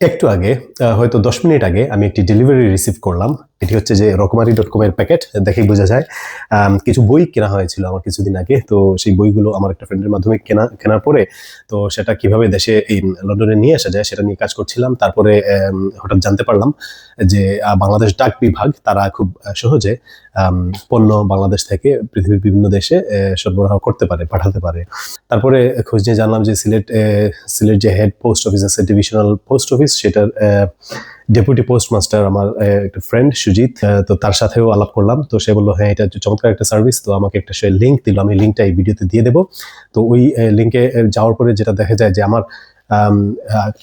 একটু আগে হয়তো দশ মিনিট আগে আমি একটি ডেলিভারি রিসিভ করলাম। এটি হচ্ছে যে রকমারি ডট কমের প্যাকেট, দেখেই বোঝা যায়। কিছু বই কেনা হয়েছিল আমার কিছুদিন আগে, তো সেই বইগুলো আমার একটা ফ্রেন্ডের মাধ্যমে কেনা, কেনার পরে, তো সেটা কীভাবে দেশে এই লন্ডনে নিয়ে আসা যায় সেটা নিয়ে কাজ করছিলাম। তারপরে হঠাৎ জানতে পারলাম যে বাংলাদেশ ডাক বিভাগ, তারা খুব সহজে পণ্য বাংলাদেশ থেকে পৃথিবীর বিভিন্ন দেশে সরবরাহ করতে পারে, পাঠাতে পারে। তারপরে খোঁজ নিয়ে জানলাম যে সিলেট সিলেট যে হেড পোস্ট অফিস আছে ডিভিশনাল পোস্ট অফিস সেটার ডেপুটি পোস্ট মাস্টার আমার একটা ফ্রেন্ড সুজিত তো তার সাথেও আলাপ করলাম। তো সে বলল হ্যাঁ এটা চমৎকার একটা সার্ভিস তো আমাকে একটা সে লিঙ্ক দিল, আমি লিঙ্কটা এই ভিডিওতে দিয়ে দেবো। তো ওই লিঙ্কে যাওয়ার পরে যেটা দেখা যায় যে আমার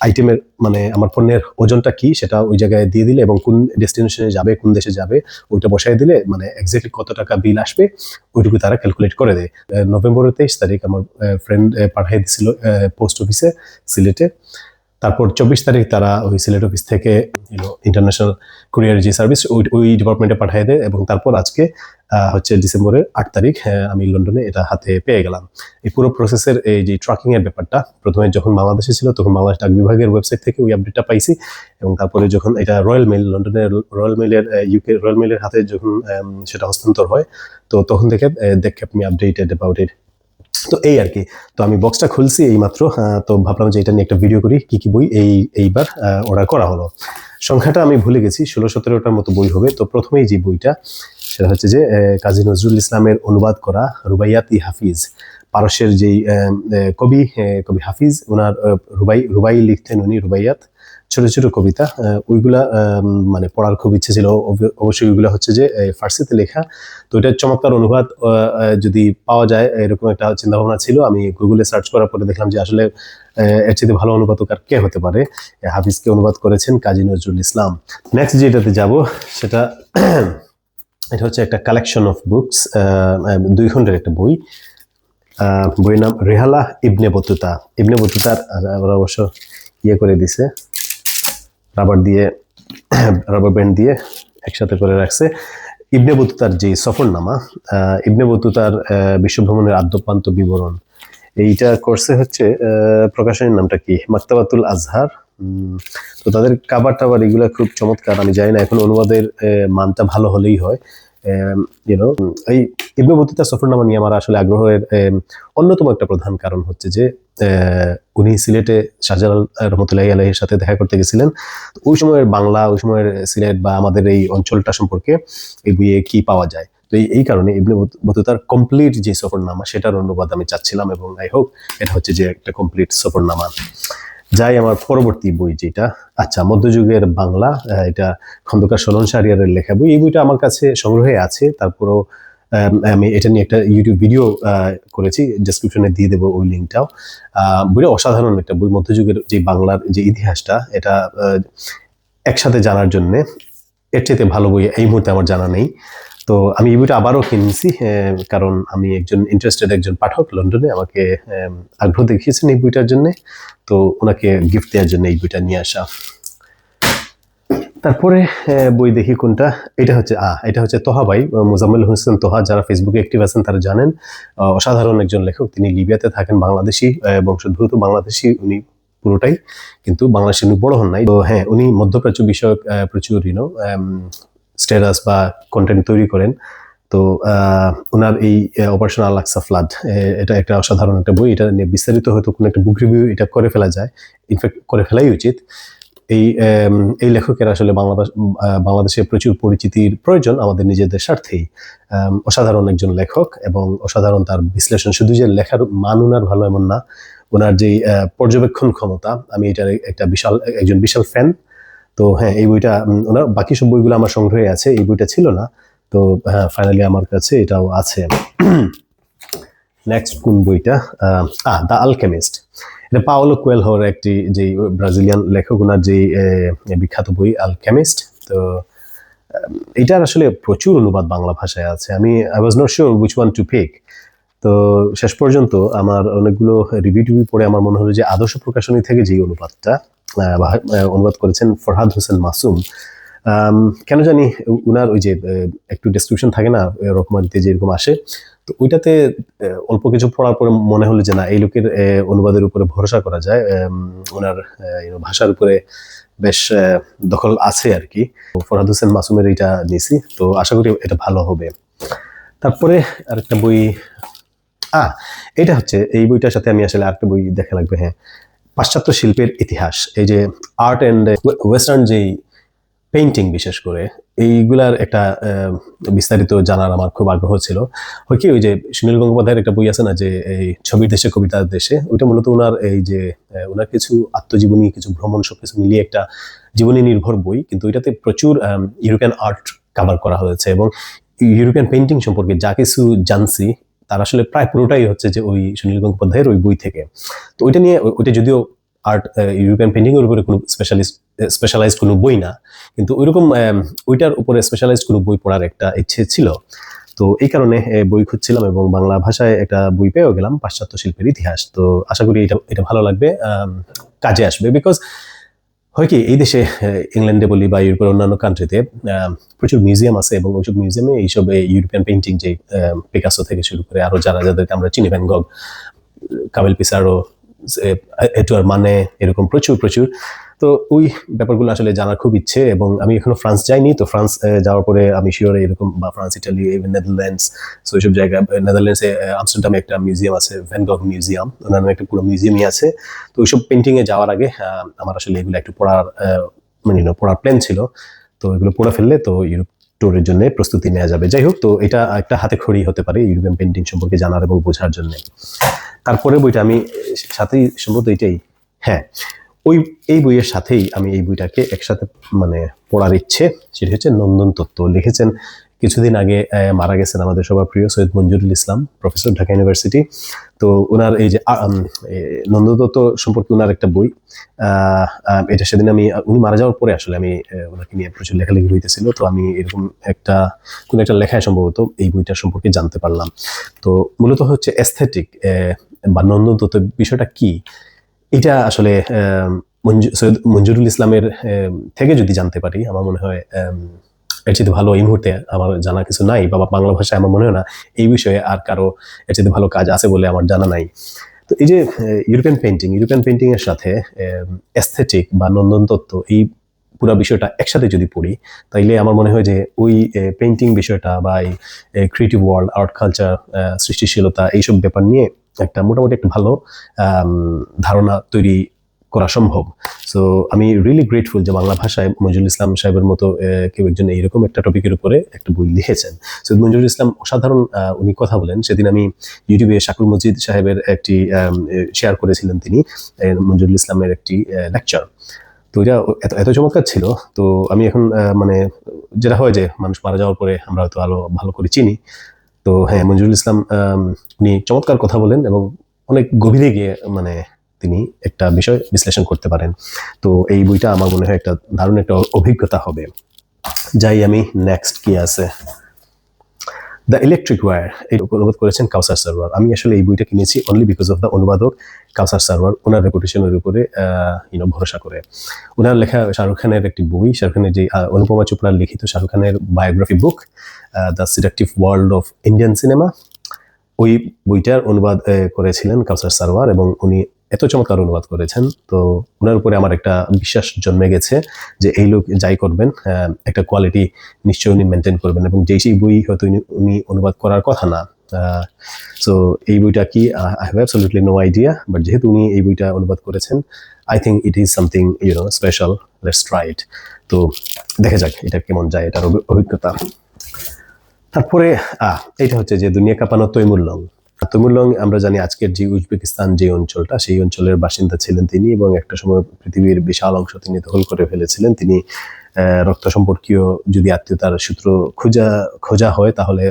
আইটেমের মানে আমার পণ্যের ওজনটা কি, সেটা ওই জায়গায় দিয়ে দিলে এবং কোন ডেস্টিনেশনে যাবে, কোন দেশে যাবে, ওইটা বসাই দিলে মানে এক্স্যাক্টলি কত টাকা বিল আসবে, ওইটুকু তারা ক্যালকুলেট করে দেয়। নভেম্বরের তেইশ তারিখ আমার ফ্রেন্ড পাঠিয়ে দিছিল পোস্ট অফিসে সিলেটে তারপর চব্বিশ তারিখ তারা ওই সিলেট অফিস থেকে ইন্টারন্যাশনাল কুরিয়ার যে সার্ভিস ওই ওই ডিপার্টমেন্টে পাঠিয়ে দেয় এবং তারপর আজকে হচ্ছে ডিসেম্বরের আট তারিখ হ্যাঁ, আমি লন্ডনে এটা হাতে পেয়ে গেলাম। এই পুরো প্রসেসের এই যে ট্র্যাকিং এর ব্যাপারটা প্রথমে যখন বাংলাদেশে ছিল তখন বাংলাদেশ ডাক বিভাগের ওয়েবসাইট থেকে ওই আপডেটটা পাইছি এবং তারপরে যখন এটা রয়্যাল মেল লন্ডনের রয়্যাল মেলের ইউকে রয়্যাল মেলের হাতে যখন সেটা হস্তান্তর হয় তো তখন থেকে দেখে আপনি আপডেটেড অ্যাবাউট ইট তো এই আর কি। তো আমি বক্সটা খুলছি এই মাত্র তো ভাবলাম যে এটা নিয়ে একটা ভিডিও করি, কি কি বই এই, এইবার অর্ডার করা হলো। সংখ্যাটা আমি ভুলে গেছি, ষোলো সতেরোটার মতো বই হবে। তো প্রথমেই যে বইটা, সেটা হচ্ছে যে কাজী নজরুল ইসলামের অনুবাদ করা রুবাইয়াতি হাফিজ। পারস্যের যেই কবি কবি হাফিজ ওনার রুবাই রুবাই লিখতেন উনি রুবাইয়াত। ছোট ছোট কবিতা ওইগুলা মানে পড়ার খুব ইচ্ছে ছিল। অবশ্যই ওইগুলা হচ্ছে যে ফার্সিতে লেখা। তো এটা চমৎকার অনুবাদ যদি পাওয়া যায়, এরকম একটা চিন্তা ভাবনা ছিল। আমি গুগলে সার্চ করার পরে দেখলাম যে, আসলে এর চেয়ে ভালো অনুবাদক আর কে হতে পারে? হাফিজকে অনুবাদ করেছেন কাজী নজরুল ইসলাম। নেক্সট যেটাতে যাব, সেটা এটা হচ্ছে একটা কালেকশন অফ বুকস দুই খণ্ডের একটা বই। বইয়ের নাম রেহালা ইবনে বতুতা। ইবনে বতুতার অবশ্য ইয়ে করে দিছে। রাবার দিয়ে, রাবার ব্যান্ড দিয়ে একসাথে করে রাখছে। ইবনে বতুতার যে সফরনামা ইবনে বতুতার বিশ্বভ্রমণের আদ্যপ্রান্ত বিবরণ। এইটা করছে হচ্ছে প্রকাশনীর নামটা কি? মাক্তাবাতুল আজহার। তো তাদের কাবার টাবার এগুলো খুব চমৎকার, আমি জানি না, এখন অনুবাদের মানটা ভালো হলেই হয়। ইউনো এই ইবনে বতুতা সফরনামা নিয়ে আমার আসলে আগ্রহের অন্যতম একটা প্রধান কারণ হচ্ছে যে আহ, উনি সিলেটে শাহজালাল রহমতুল্লাহ আলহের সাথে দেখা করতে গেছিলেন। ওই সময়ের বাংলা ওই সময়ের সিলেট বা আমাদের এই অঞ্চলটা সম্পর্কে এই বইয়ে কি পাওয়া যায়? তো এই- কারণে ইবনে বত- বতুতার কমপ্লিট যে সফরনামা সেটার অনুবাদ আমি চাচ্ছিলাম এবং আই হোপ এটা হচ্ছে যে একটা কমপ্লিট সফরনামা। যাই আমার পরবর্তী বই যেটা আচ্ছা মধ্যযুগের বাংলা এটা খন্দকার সলন শাহরিয়ারের লেখা বই। এই বইটা আমার কাছে সংগ্রহে আছে, তারপরেও আমি এটা নিয়ে একটা ইউটিউব ভিডিও করেছি ডেসক্রিপশনে দিয়ে দেবো ওই লিঙ্কটাও বইটা অসাধারণ একটা বই, মধ্যযুগের যে বাংলার যে ইতিহাসটা, এটা একসাথে জানার জন্যে। এর চাইতে ভালো বই এই মুহূর্তে আমার জানা নেই। তো আমি এই বইটা আবারও কিনছি কারণ আমি একজন ইন্টারেস্টেড একজন পাঠক লন্ডনে, আমাকে আগ্রহ দেখিয়েছেন এই বইটার জন্য। তো ওনাকে গিফট দেওয়ার জন্য এই বইটা নিয়ে আসা। তারপরে বই দেখি কোনটা। এটা হচ্ছে, আ, এটা হচ্ছে তোহাবাই মোজাম্মেল হোসেন তোহা, যারা ফেসবুকে অ্যাক্টিভ আছেন তারা জানেন। অসাধারণ একজন লেখক, তিনি লিবিয়াতে থাকেন, বাংলাদেশি বংশোদ্ভূত বাংলাদেশি, উনি পুরোটাই, কিন্তু বাংলাদেশে উনি বড় হন নাই। তো হ্যাঁ উনি মধ্যপ্রাচ্য বিষয়ক প্রচুর ইউনো স্ট্যাটাস বা কন্টেন্ট তৈরি করেন, তো ওনার এই অপারেশন আল আকসা ফ্লাড এটা একটা অসাধারণ একটা বই, এটা নিয়ে বিস্তারিত হয়তো কোনো একটা বুক রিভিউ এটা করে ফেলা যায় ইনফ্যাক্ট করে ফেলাই উচিত। এই এই লেখকের আসলে বাংলাদেশ বাংলাদেশে প্রচুর পরিচিতির প্রয়োজন আমাদের নিজেদের স্বার্থেই। অসাধারণ একজন লেখক এবং অসাধারণ তার বিশ্লেষণ, শুধু যে লেখার মান উনার ভালো এমন না ওনার যে পর্যবেক্ষণ ক্ষমতা, আমি এটার একটা বিশাল, একজন বিশাল ফ্যান তো হ্যাঁ এই বইটা ওনার বাকি সব বইগুলো আমার সংগ্রহে আছে এই বইটা ছিল না। তো হ্যাঁ ফাইনালি আমার কাছে এটাও আছে নেক্সট কোন বইটা? আহ, দ্য আলকেমিস্ট এটা পাওলো কোয়েলহোর একটি যে ব্রাজিলিয়ান লেখক ওনার যে বিখ্যাত বই আলকেমিস্ট তো এটার আসলে প্রচুর অনুবাদ বাংলা ভাষায় আছে। আমি I was not sure which one to pick তো শেষ পর্যন্ত আমার অনেকগুলো রিভিউ টিভিউ পড়ে আমার মনে হলো যে আদর্শ প্রকাশনী থেকে যে অনুবাদটা অনুবাদ করেছেন ফরহাদ হোসেন মাসুম। কেন জানি উনার ওই যে একটু ডেসক্রিপশন থাকে না রকমারিতে যেরকম আসে। তো ওইটাতে অল্প কিছু পড়ার পরে মনে হলো যে না, এই লোকের অনুবাদের উপরে ভরসা করা যায়। ওনার ভাষার উপরে বেশ দখল আছে আর কি। ফরহাদ হোসেন মাসুমের এটা নিয়েছি তো আশা করি এটা ভালো হবে। তারপরে আরেকটা বই আ এটা হচ্ছে, এই বইটার সাথে আমি আসলে আরেকটা বই দেখা লাগবে হ্যাঁ। পাশ্চাত্য শিল্পের ইতিহাস, এই যে আর্ট অ্যান্ড ওয়েস্টার্ন যেই পেইন্টিং বিশেষ করে, এইগুলার একটা বিস্তারিত জানার আমার খুব আগ্রহ ছিল। হয় কি, ওই যে সুনীল গঙ্গোপাধ্যায়ের একটা বই আছে না, যে এই ছবির দেশে, কবিতার দেশে, ওইটা মূলত ওনার এই যে ওনার কিছু আত্মজীবনী, কিছু ভ্রমণ সব কিছু মিলিয়ে একটা জীবনী নির্ভর বই, কিন্তু ওইটাতে প্রচুর ইউরোপিয়ান আর্ট কভার করা হয়েছে এবং ইউরোপিয়ান পেইন্টিং সম্পর্কে যা কিছু জানছি তার আসলে প্রায় পুরোটাই হচ্ছে যে ওই সুনীল গঙ্গোপাধ্যায়ের ওই বই থেকে। তো ওইটা নিয়ে ওইটা যদিও আর্ট ইউরোপিয়ান পেইন্টিং এর উপরে কোনো স্পেশালিস্ট স্পেশালাইজড কোনো বই না, কিন্তু ওইরকম ওইটার উপরে স্পেশালাইজড কোনো বই পড়ার একটা ইচ্ছে ছিল। তো এই কারণে বই খুঁজছিলাম এবং বাংলা ভাষায় একটা বই পেয়েও গেলাম, পাশ্চাত্য শিল্পের ইতিহাস। তো আশা করি এটা এটা ভালো লাগবে কাজে আসবে। বিকজ হয় কি, এই দেশে ইংল্যান্ডে বলি বা ইউরোপের অন্যান্য কান্ট্রিতে প্রচুর মিউজিয়াম আছে এবং ওইসব মিউজিয়ামে এইসব এই ইউরোপিয়ান পেন্টিং যে পিকাসো থেকে শুরু করে আরও যারা, যাদেরকে আমরা চিনি ভ্যান কাবিল কাবেল পিসারো আর মানে এরকম প্রচুর প্রচুর তো ওই ব্যাপারগুলো আসলে জানার খুব ইচ্ছে এবং আমি এখনও ফ্রান্স যাইনি, তো ফ্রান্স যাওয়ার পরে আমি শিওর এরকম, বা France, Italy even Netherlands so এইসব জায়গায় নেদারল্যান্ডসে আমস্টারডামে একটা মিউজিয়াম আছে ভ্যানগগ মিউজিয়াম ওনার নামে একটা পুরো মিউজিয়ামই আছে। তো ওইসব পেন্টিংয়ে যাওয়ার আগে আমার আসলে এগুলো একটু পড়ার মানে পড়ার প্ল্যান ছিল। তো এগুলো পড়ে ফেললে তো ইউরোপ ট্যুরের জন্য প্রস্তুতি নেওয়া যাবে। যাই হোক, তো এটা একটা হাতে খড়ি হতে পারে ইউরোপিয়ান পেন্টিং সম্পর্কে জানার এবং বোঝার জন্য। তারপরে বইটা আমি, সাথেই সম্ভবত এটাই হ্যাঁ ওই, এই বইয়ের সাথেই আমি এই বইটাকে একসাথে মানে পড়ার ইচ্ছে সেটি হচ্ছে নন্দন তত্ত্ব। লিখেছেন কিছুদিন আগে মারা গেছেন আমাদের সবার প্রিয় সৈয়দ মঞ্জুরুল ইসলাম, প্রফেসর ঢাকা ইউনিভার্সিটি। তো ওনার এই যে তত্ত্ব সম্পর্কে ওনার একটা বই এটা সেদিন আমি, উনি মারা যাওয়ার পরে আসলে আমি ওনাকে নিয়ে প্রচুর লেখালেখি হইতেছিল। তো আমি এরকম একটা, কোন একটা লেখায় সম্ভবত এই বইটা সম্পর্কে জানতে পারলাম। তো মূলত হচ্ছে এস্থেটিক বা নন্দন তত্ত্ব বিষয়টা কি? এটা আসলে সৈয়দ মঞ্জুরুল ইসলামের থেকে যদি জানতে পারি, আমার মনে হয় এর চেয়ে ভালো এই মুহূর্তে আমার জানা কিছু নাই, বা বাংলা ভাষায় আমার মনে হয় না, এই বিষয়ে আর কারও এর চেয়ে ভালো কাজ আছে বলে আমার জানা নাই। তো এই যে ইউরোপিয়ান পেন্টিং ইউরোপিয়ান পেন্টিং এর সাথে এস্থেটিক বা নন্দন তত্ত্ব এই পুরো বিষয়টা একসাথে যদি পড়ি, তাইলে আমার মনে হয় যে ওই পেন্টিং বিষয়টা বা এই ক্রিয়েটিভ ওয়ার্ল্ড আর্ট কালচার সৃষ্টিশীলতা এইসব ব্যাপার নিয়ে একটা মোটামুটি একটা ভালো ধারণা তৈরি করা সম্ভব। সো আমি রিয়েলি গ্রেটফুল যে বাংলা ভাষায় মঞ্জুরুল ইসলাম সাহেবের মতো কেউ একজন এইরকম একটা টপিকের উপরে একটা বই লিখেছেন। সৈয়দ মঞ্জুরুল ইসলাম অসাধারণ উনি কথা বলেন। সেদিন আমি ইউটিউবে শাকুর মজিদ সাহেবের একটি শেয়ার করেছিলেন তিনি মঞ্জুরুল ইসলামের একটি লেকচার তো এটা এত এত চমৎকার ছিল। তো আমি এখন মানে যেটা হয় যে মানুষ মারা যাওয়ার পরে আমরা হয়তো আরও ভালো করে চিনি। তো হ্যাঁ মঞ্জুরুল ইসলাম উনি চমৎকার কথা বলেন এবং অনেক গভীরে গিয়ে মানে তিনি একটা বিষয় বিশ্লেষণ করতে পারেন। তো এই বইটা আমার মনে হয় একটা দারুণ একটা অভিজ্ঞতা হবে। যাই আমি নেক্সট কি আছে? দ্য ইলেকট্রিক ওয়্যার এই অনুবাদ করেছেন কাউসার সার্ভার আমি আসলে এই বইটা কিনেছি অনলি বিকজ অফ দ্য অনুবাদক কাউসার সার্ভার ওনার রেপুটেশনের উপরে ইউনো ভরসা করে। ওনার লেখা শাহরুখ খানের একটি বই, শাহরুখ খানের যে অনুপমা চোপড়ার লিখিত শাহরুখ খানের biography book the seductive world of Indian cinema ওই বইটার অনুবাদ করেছিলেন কাউসার সারওয়ার এবং উনি এত চমৎকার অনুবাদ করেছেন। তো ওনার উপরে আমার একটা বিশ্বাস জন্মে গেছে যে এই লোক যাই করবেন একটা কোয়ালিটি নিশ্চয়ই উনি মেনটেন করবেন এবং যেই সেই বই হয়তো উনি- অনুবাদ করার কথা না। সো এই বইটা কি? I have absolutely no idea but যেহেতু উনি এই বইটা অনুবাদ করেছেন I think it is something you know special let's try it তো দেখা যাক এটা কেমন যায়, এটার অভিজ্ঞতা। তারপরে, আহ, এটা হচ্ছে যে দুনিয়া কাঁপানো তৈমুল্লং তৈমুল্লং আমরা জানি আজকের যে উজবেকিস্তান যে অঞ্চলটা, সেই অঞ্চলের বাসিন্দা ছিলেন তিনি এবং একটা সময় পৃথিবীর বিশাল অংশ তিনি দখল করে ফেলেছিলেন। তিনি রক্ত সম্পর্কীয় যদি আত্মীয়তার সূত্র খোঁজা খোঁজা হয় তাহলে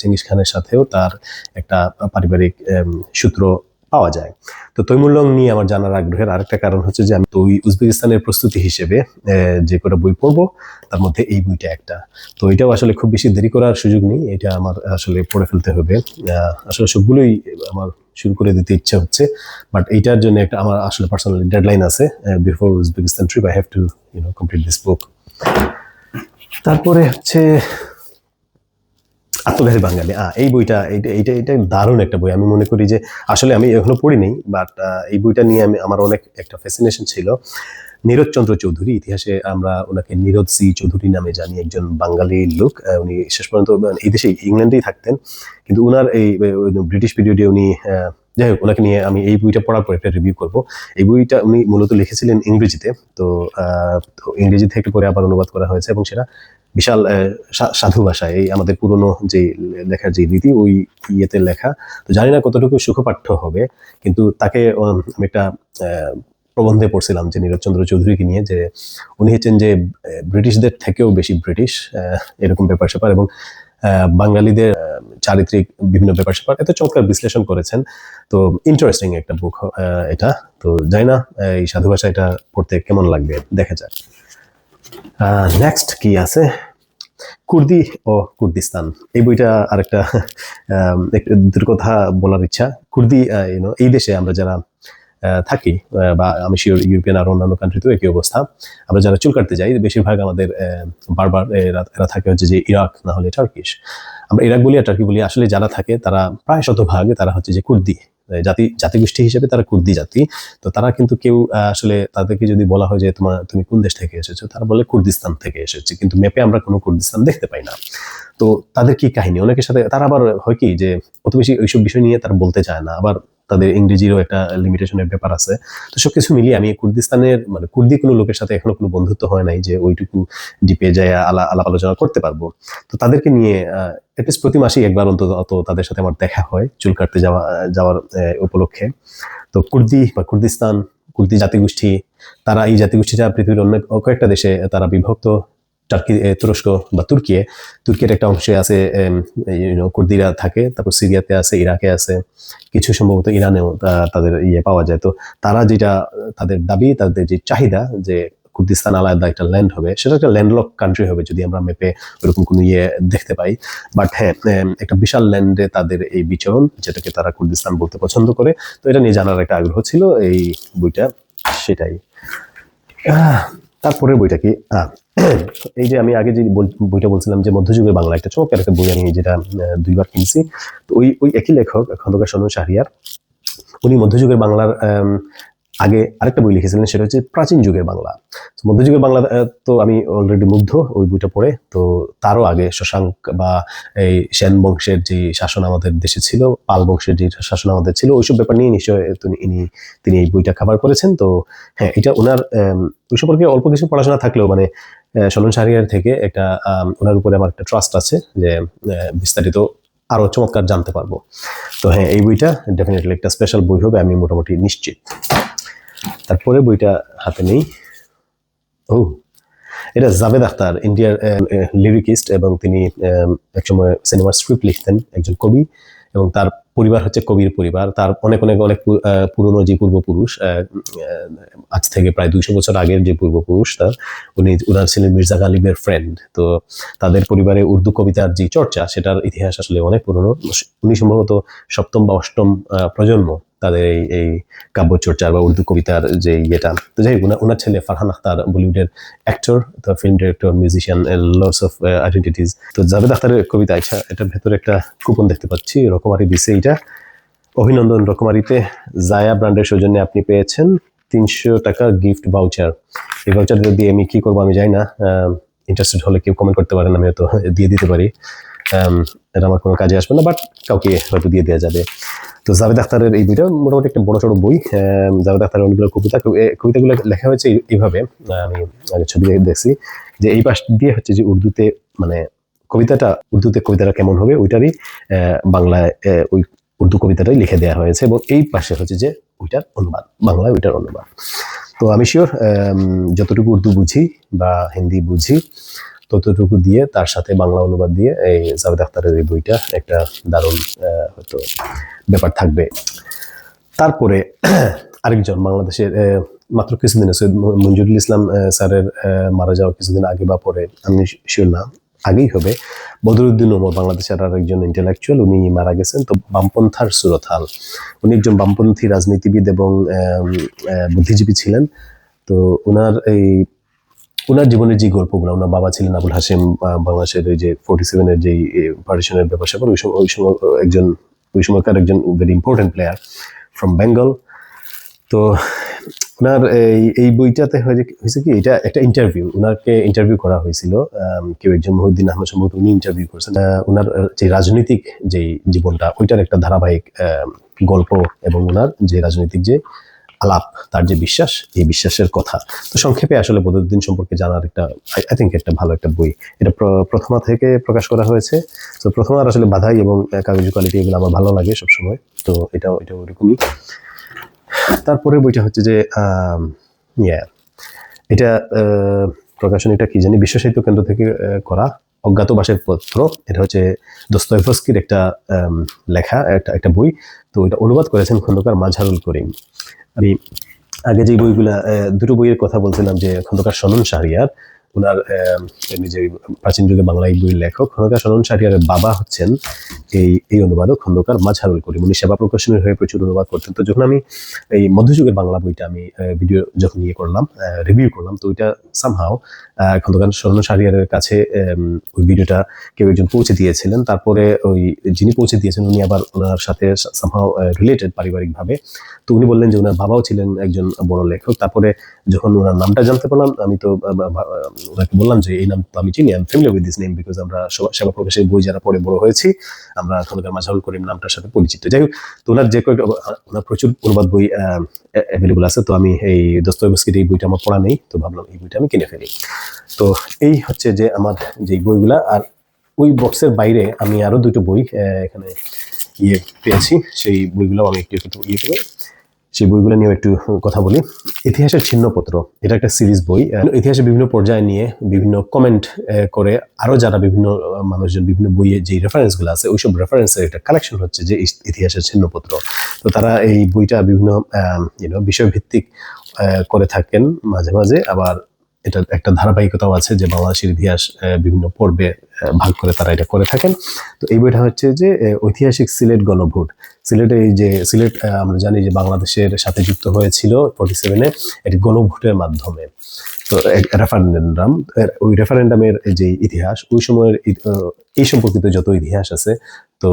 চেঙ্গিস খানের সাথেও তার একটা পারিবারিক সূত্র পাওয়া যায়। তো তৈমুল্লং নিয়ে আমার জানার আগ্রহের আরেকটা কারণ হচ্ছে যে আমি ওই উজবেকিস্তানের প্রস্তুতি হিসেবে যে কটা বই পড়ব, তার মধ্যে এই বইটা একটা। তো এটাও আসলে খুব বেশি দেরি করার সুযোগ নেই, এটা আমার আসলে পড়ে ফেলতে হবে। আসলে সবগুলোই আমার শুরু করে দিতে ইচ্ছা হচ্ছে বাট এইটার জন্য একটা আমার আসলে পার্সোনালি ডেডলাইন আছে before Uzbekistan trip I have to you know complete this book তারপরে হচ্ছে আত্মঘাতী বাঙালি। আহ, এই বইটা এইটা এটা দারুণ একটা বই। আমি মনে করি যে আসলে আমি এখনও পড়িনি বাট এই বইটা নিয়ে আমি আমার অনেক একটা ফ্যাসিনেশন ছিল। নীরজ চন্দ্র চৌধুরী ইতিহাসে আমরা ওনাকে নীরজ সি চৌধুরী নামে জানি একজন বাঙালি লোক। উনি শেষ পর্যন্ত এই দেশে ইংল্যান্ডেই থাকতেন। কিন্তু উনার এই ব্রিটিশ পিরিয়ডে উনি যাই হোক ওনাকে নিয়ে আমি এই বইটা পড়ার পর একটা রিভিউ করব। এই বইটা উনি মূলত লিখেছিলেন ইংরেজিতে। তো ইংরেজি থেকে পরে আবার অনুবাদ করা হয়েছে এবং সেটা বিশাল সাধু ভাষায় এই আমাদের পুরনো যে লেখার যে রীতি, ওই ইয়েতে লেখা। তো জানি না কতটুকু সুখপাঠ্য হবে, কিন্তু তাকে আমি একটা প্রবন্ধে পড়ছিলাম যে নীরজচন্দ্র চৌধুরীকে নিয়ে, যে উনি হচ্ছেন যে ব্রিটিশদের থেকেও বেশি ব্রিটিশ এরকম ব্যাপার স্যাপার এবং বাঙালিদের চারিত্রিক বিভিন্ন ব্যাপার স্যাপার। এত চমৎকার বিশ্লেষণ করেছেন। তো ইন্টারেস্টিং একটা বুক এটা। তো জানি না, এই সাধু ভাষা এটা পড়তে কেমন লাগবে, দেখা যাক। নেক্সট কি আছে? কুর্দি ও কুর্দিস্তান। এই বইটা আরেকটা দুটো কথা বলার ইচ্ছা। কুর্দি ইউনো এই দেশে আমরা যারা থাকি বা আমি শিওর ইউরোপিয়ান আর অন্যান্য কান্ট্রিতেও একই অবস্থা। আমরা যারা চুল কাটতে যাই, বেশিরভাগ আমাদের বারবার এরা থাকে হচ্ছে যে ইরাক, না হলে টার্কিশ আমরা ইরাক বলি আর টার্কি বলি। আসলে যারা থাকে, তারা প্রায় শতভাগ তারা হচ্ছে যে কুর্দি। জাতি, জাতিগোষ্ঠী হিসেবে তারা কুর্দি জাতি। তো তারা কিন্তু কেউ আসলে তাদেরকে যদি বলা হয় যে তোমার তুমি কোন দেশ থেকে এসেছ, তারা বলে কুর্দিস্তান থেকে এসেছে। কিন্তু ম্যাপে আমরা কোনো কুর্দিস্তান দেখতে পাই না। তো তাদের কি কাহিনী? অনেকের সাথে, তারা আবার হয় কি যে অত বেশি ওইসব বিষয় নিয়ে তারা বলতে চায় না। আবার তাদের ইংরেজিরও একটা লিমিটেশনের ব্যাপার আছে। তো সবকিছু মিলিয়ে আমি কুর্দিস্তানের মানে কুর্দি কোনো লোকের সাথে এখনও কোনো বন্ধুত্ব হয় নাই যে ওইটুকু ডিপে যায়, আলা, আলাপ আলোচনা করতে পারব। তো তাদেরকে নিয়ে অ্যাটলিস্ট প্রতি মাসেই একবার অন্তত তাদের সাথে আমার দেখা হয়, চুল কাটতে যাওয়া, যাওয়ার উপলক্ষে। তো কুর্দি বা কুর্দিস্তান, কুর্দি জাতিগোষ্ঠী, তারা এই জাতিগোষ্ঠীটা পৃথিবীর অন্য, কয়েকটা দেশে তারা বিভক্ত। টার্কি তুরস্ক বা তুর্কিয়ে তুর্কির একটা অংশে আছে know, কুর্দিরা থাকে তারপর সিরিয়াতে আছে ইরাকে আছে কিছু সম্ভবত ইরানেও তাদের ইয়ে পাওয়া যায়। তো তারা যেটা তাদের দাবি তাদের যে চাহিদা যে কুর্দিস্তান আলাদা একটা ল্যান্ড হবে সেটা একটা ল্যান্ডলক কান্ট্রি হবে যদি আমরা মেপে ওরকম কোনো ইয়ে দেখতে পাই। বাট হ্যাঁ একটা বিশাল ল্যান্ডে তাদের এই বিচরণ যেটাকে তারা কুর্দিস্তান বলতে পছন্দ করে তো এটা নিয়ে জানার একটা আগ্রহ ছিল এই বইটা সেটাই। তারপরের বইটা কি? এই যে আমি আগে যে বইটা বলছিলাম যে মধ্যযুগের বাংলা একটা চমৎকার একটা বই আমি যেটা দুইবার কিনছি। তো ওই ওই একই লেখক খন্দকার সনু শাহরিয়ার। উনি মধ্যযুগের বাংলার আগে আরেকটা বই লিখেছিলেন, সেটা হচ্ছে প্রাচীন যুগের বাংলা। মধ্যযুগের বাংলা তো আমি অলরেডি মুগ্ধ ওই বইটা পড়ে। তো তারও আগে শশাঙ্ক বা এই সেন বংশের যে শাসন আমাদের দেশে ছিল, পাল বংশের যে শাসন আমাদের ছিল, ওইসব ব্যাপার নিয়ে নিশ্চয় তিনি তিনি এই বইটা খাবার করেছেন। তো হ্যাঁ এটা ওনার ওই সম্পর্কে অল্প কিছু পড়াশোনা থাকলেও মানে সনন শাহরিয়ার থেকে একটা ওনার উপরে আমার একটা ট্রাস্ট আছে যে বিস্তারিত আরও চমৎকার জানতে পারব। তো হ্যাঁ এই বইটা ডেফিনেটলি একটা স্পেশাল বই হবে, আমি মোটামুটি নিশ্চিত। তারপরে বইটা হাতে নেই। ও, এটা জাভেদ আখতার, ইন্ডিয়ার লিরিকিস্ট এবং তিনি একসময় সিনেমার স্ক্রিপ্ট লিখতেন একজন কবি এবং তার পরিবার হচ্ছে কবির পরিবার। তার অনেক অনেক অনেক পুরনো যে পূর্বপুরুষ আজ থেকে প্রায় দুইশো বছর আগের যে পূর্বপুরুষ তার, উনি, উনার ছিলেন মির্জা গালিবের ফ্রেন্ড তো তাদের পরিবারে উর্দু কবিতার যে চর্চা, সেটার ইতিহাস আসলে অনেক পুরনো। উনি সম্ভবত সপ্তম বা অষ্টম প্রজন্ম। তাদের এই এই কাব্য চর্চার বা উর্দু কবিতার যে ইয়েটা। তো যাই হোক ওনার ছেলে ফারহান আখতার বলিউডের অ্যাক্টর তো film director musician lords of identities তো জাভেদ আখতারের কবিতা আচ্ছা এটার ভেতরে একটা কুপন দেখতে পাচ্ছি, রকমারি দিছে এটা অভিনন্দন রকমারিতে, জায়া ব্র্যান্ডের সৌজন্যে আপনি পেয়েছেন তিনশো টাকার গিফট ভাউচার এই ভাউচার দিয়ে আমি কি করব আমি যাই না ইন্টারেস্টেড হলে কেউ কমেন্ট করতে পারেন আমি হয়তো দিয়ে দিতে পারি। এটা আমার কোনো কাজে আসবে না বাট কাউকে হয়তো দিয়ে দেওয়া যাবে। তো জাভেদ আখতারের এই বইটা মোটামুটি একটা বড় সড়ো বই আম, জাভেদ আখতারের অনেকগুলো কবিতা। কবিতাগুলো লেখা হয়েছে এইভাবে আমি আগে ছবি দেখছি যে এই পাশ দিয়ে হচ্ছে যে উর্দুতে মানে কবিতাটা উর্দুতে কবিতাটা কেমন হবে ওইটারই বাংলায় ওই উর্দু কবিতাটাই লিখে দেওয়া হয়েছে এবং এই পাশে হচ্ছে যে ওইটার অনুবাদ বাংলায় ওইটার অনুবাদ। তো আমি শিওর যতটুকু উর্দু বুঝি বা হিন্দি বুঝি ততটুকু দিয়ে, তার সাথে বাংলা অনুবাদ দিয়ে এই জাভেদ আখতারের এই বইটা একটা দারুণ হয়তো ব্যাপার থাকবে। তারপরে আরেকজন বাংলাদেশের মাত্র কিছুদিন, সৈয়দ মঞ্জুরুল ইসলাম স্যারের মারা যাওয়ার কিছুদিন আগে বা পরে, আমি না, আগেই হবে, বদরুদ্দিন ওমর বাংলাদেশের আর একজন ইন্টেলেকচুয়াল উনি মারা গেছেন, তো বামপন্থার সুরথাল উনি একজন বামপন্থী রাজনীতিবিদ এবং বুদ্ধিজীবী ছিলেন, তো ওনার এই ওনার জীবনের যে গল্পগুলো ওনার বাবা ছিলেন আবুল হাসিম বাংলাদেশের ওই যে ফোর্টি সেভেনের যেই পার্টিশনের ব্যাপার স্যাপার, ওই সময় ওই সময় একজন, ওই সময়কার একজন very important player from Bengal তো ওনার এই এই বইটাতে হয়েছে কি এটা একটা ইন্টারভিউ ওনাকে ইন্টারভিউ করা হয়েছিল কেউ একজন মহিউদ্দিন আহমদ সম্ভবত উনি ইন্টারভিউ করেছেন। ওনার যে রাজনৈতিক যে জীবনটা, ওইটার একটা ধারাবাহিক গল্প এবং ওনার যে রাজনৈতিক যে আলাপ, তার যে বিশ্বাস, এই বিশ্বাসের কথা। তো সংক্ষেপে আসলে বদরুদ্দিন সম্পর্কে জানার একটা আই থিঙ্ক একটা ভালো একটা বই। এটা প্র- প্রথমা থেকে প্রকাশ করা হয়েছে। তো প্রথমার আসলে বাধাই এবং কাগজ কোয়ালিটি এগুলো আমার ভালো লাগে সবসময়। তো এটাও এটা ওরকমই তারপরে বইটা হচ্ছে যে ইয়া, এটা প্রকাশনীটা কি জানি, বিশ্ব সাহিত্য কেন্দ্র থেকে করা। অজ্ঞাতবাসের পত্র। এটা হচ্ছে দোস্তয়েভস্কির একটা লেখা, একটা একটা বই। তো এটা অনুবাদ করেছেন খন্দকার মাঝারুল করিম। আমি আগে যে বইগুলা দুটো বইয়ের কথা বলছিলাম যে খন্দকার সনন শাহরিয়ার ওনার যে প্রাচীন যুগে বাংলা এই বইয়ের লেখক খন্দকার সনন শাহরিয়ারের বাবা হচ্ছেন এই এই অনুবাদক খন্দকার মাঝারুল করিম। উনি সেবা প্রকাশনের হয়ে প্রচুর অনুবাদ করতেন। তো যখন আমি এই মধ্যযুগের বাংলা বইটা আমি ভিডিও যখন ইয়ে করলাম রিভিউ করলাম, তো ওইটা সামহাও খন্দকার স্বর্ণ সারিয়ারের কাছে ওই ভিডিওটা কেউ একজন পৌঁছে দিয়েছিলেন। তারপরে ওই যিনি পৌঁছে দিয়েছেন, উনি আবার ওনার সাথে সামহাও রিলেটেড পারিবারিকভাবে। তো উনি বললেন যে ওনার বাবাও ছিলেন একজন বড় লেখক। তারপরে যখন ওনার নামটা জানতে পারলাম, আমি তো ওনাকে বললাম যে এই নাম তো আমি চিনি আমি family with this name because আমরা সেবা প্রকাশের বই যারা পড়ে বড় হয়েছি, আমরা খন্দকার মাঝারুল করিম নামটার সাথে পরিচিত। যাই হোক, তো ওনার যে কয়েকটা, ওনার প্রচুর অনুবাদ বই অ্যাভেলেবল আছে, তো আমি এই দোস্তয়েভস্কির এই বইটা আমার পড়া নেই, তো ভাবলাম এই বইটা আমি কিনে ফেলি। তো এই হচ্ছে যে আমার যে বইগুলা, আর ওই বক্সের বাইরে আমি আরও দুটো বই এখানে ইয়ে পেয়েছি, সেই বইগুলো আমি একটু একটু ইয়ে করে সেই বইগুলো নিয়েও একটু কথা বলি। ইতিহাসের ছিন্নপত্র, এটা একটা সিরিজ বই। ইতিহাসের বিভিন্ন পর্যায়ে নিয়ে বিভিন্ন কমেন্ট করে আরও যারা বিভিন্ন মানুষজন বিভিন্ন বইয়ে যে রেফারেন্সগুলো আছে, ওইসব রেফারেন্সের একটা কালেকশন হচ্ছে যে ইতিহাসের ছিন্নপত্র। তো তারা এই বইটা বিভিন্ন বিষয়ভিত্তিক করে থাকেন মাঝে মাঝে। আবার এটা একটা ধারাবাহিকতাও আছে যে বাংলাদেশের ইতিহাস বিভিন্ন পর্বে ভাগ করে তারা এটা করে থাকেন। তো এই বইটা হচ্ছে যে ঐতিহাসিক সিলেট গণভোট। সিলেটে এই যে, সিলেট আমরা জানি যে বাংলাদেশের সাথে যুক্ত হয়েছিল ফোর্টি সেভেনে এটি গণভোটের মাধ্যমে। তো রেফারেন্ডাম ওই রেফারেন্ডামের যে ইতিহাস, ওই সময়ের এই সম্পর্কিত যত ইতিহাস আছে, তো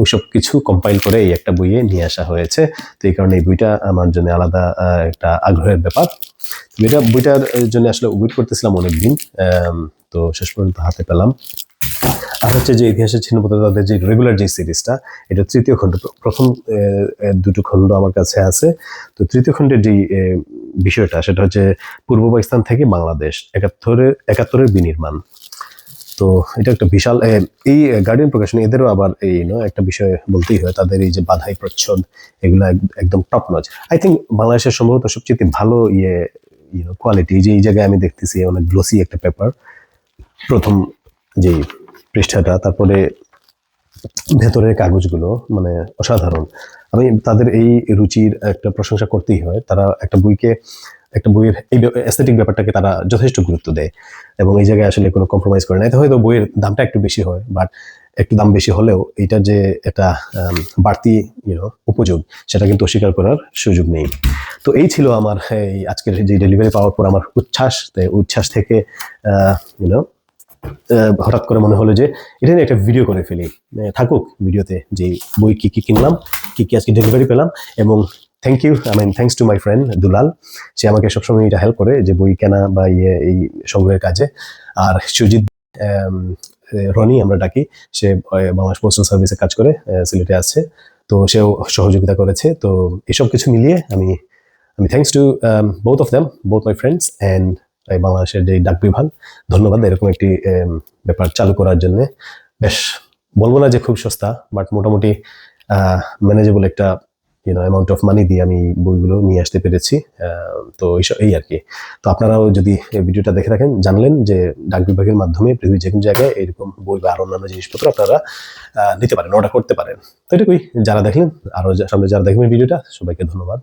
ওইসব কিছু কম্পাইল করে এই একটা বইয়ে নিয়ে আসা হয়েছে। তো এই কারণে এই বইটা আমার জন্য আলাদা একটা আগ্রহের ব্যাপার। এটা বইটার জন্য আসলে ওয়েট করতেছিলাম অনেকদিন তো শেষ পর্যন্ত হাতে পেলাম। আর হচ্ছে যে ইতিহাসের ছিন্নপত্র তাদের যে রেগুলার যে সিরিজটা, এটা তৃতীয় খণ্ড প্রথম দুটো খণ্ড আমার কাছে আছে। তো তৃতীয় খণ্ডের যে বিষয়টা, সেটা হচ্ছে পূর্ব পাকিস্তান থেকে বাংলাদেশ একাত্তরের একাত্তরের বিনির্মাণ। তো এটা একটা বিশাল এই গার্ডিয়ান প্রকাশনী এদেরও আবার এই, নো, একটা বিষয় বলতেই হয়, তাদের এই যে বাধাই প্রচ্ছদ, এগুলো এক- একদম টপ নচ আই থিঙ্ক বাংলাদেশের সম্ভবত সবচেয়ে ভালো ইয়ে ইউনো কোয়ালিটি যে এই জায়গায় আমি দেখতেছি, অনেক গ্লোসি একটা পেপার প্রথম যে পৃষ্ঠাটা, তারপরে ভেতরের কাগজগুলো মানে অসাধারণ। আমি তাদের এই রুচির একটা প্রশংসা করতেই হয়। তারা একটা বইকে, একটা বইয়ের এই অ্যাস্থেটিক ব্যাপারটাকে তারা যথেষ্ট গুরুত্ব দেয় এবং এই জায়গায় আসলে কোনো কম্প্রোমাইজ করে না। এতে হয়তো বইয়ের দামটা একটু বেশি হয় বাট একটু দাম বেশি হলেও এটা যে একটা বাড়তি ইউনো উপযোগ, সেটা কিন্তু অস্বীকার করার সুযোগ নেই। তো এই ছিল আমার, এই আজকের যে ডেলিভারি পাওয়ার পর আমার উচ্ছ্বাস উচ্ছ্বাস থেকে ইউনো হঠাৎ করে মনে হলো যে এটা একটা ভিডিও করে ফেলি। থাকুক ভিডিওতে যে বই কি কি কিনলাম, কি কি আজকে ডেলিভারি পেলাম এবং thank you I mean thanks to my friend Dulal, সে আমাকে সবসময় এটা হেল্প করে যে বই কেনা বা ইয়ে এই সংগ্রহের কাজে। আর সুজিত রনি আমরা ডাকি, সে বাংলাদেশ পোস্টাল সার্ভিসে কাজ করে সিলেটে আছে। তো সেও সহযোগিতা করেছে। তো এসব কিছু মিলিয়ে আমি আমি thanks to both of them both my friends and বাংলাদেশের যে ডাক বিভাগ, ধন্যবাদ, এরকম একটি ব্যাপার চালু করার জন্য। বেশ, বলব না যে খুব সস্তা বাট মোটামুটি ম্যানেজেবল একটা ইউনো অ্যামাউন্ট অফ মানি দিয়ে আমি বইগুলো নিয়ে আসতে পেরেছি। তো এইসব, এই আর কি। তো আপনারাও যদি এই ভিডিওটা দেখে থাকেন, জানলেন যে ডাক বিভাগের মাধ্যমে পৃথিবীর যে কোনো জায়গায় এরকম বই বা আরও অন্যান্য জিনিসপত্র আপনারা নিতে পারেন অর্ডার করতে পারেন। তো এটুকুই, যারা দেখলেন, আরও যা- সামনে যারা দেখবেন ভিডিওটা, সবাইকে ধন্যবাদ।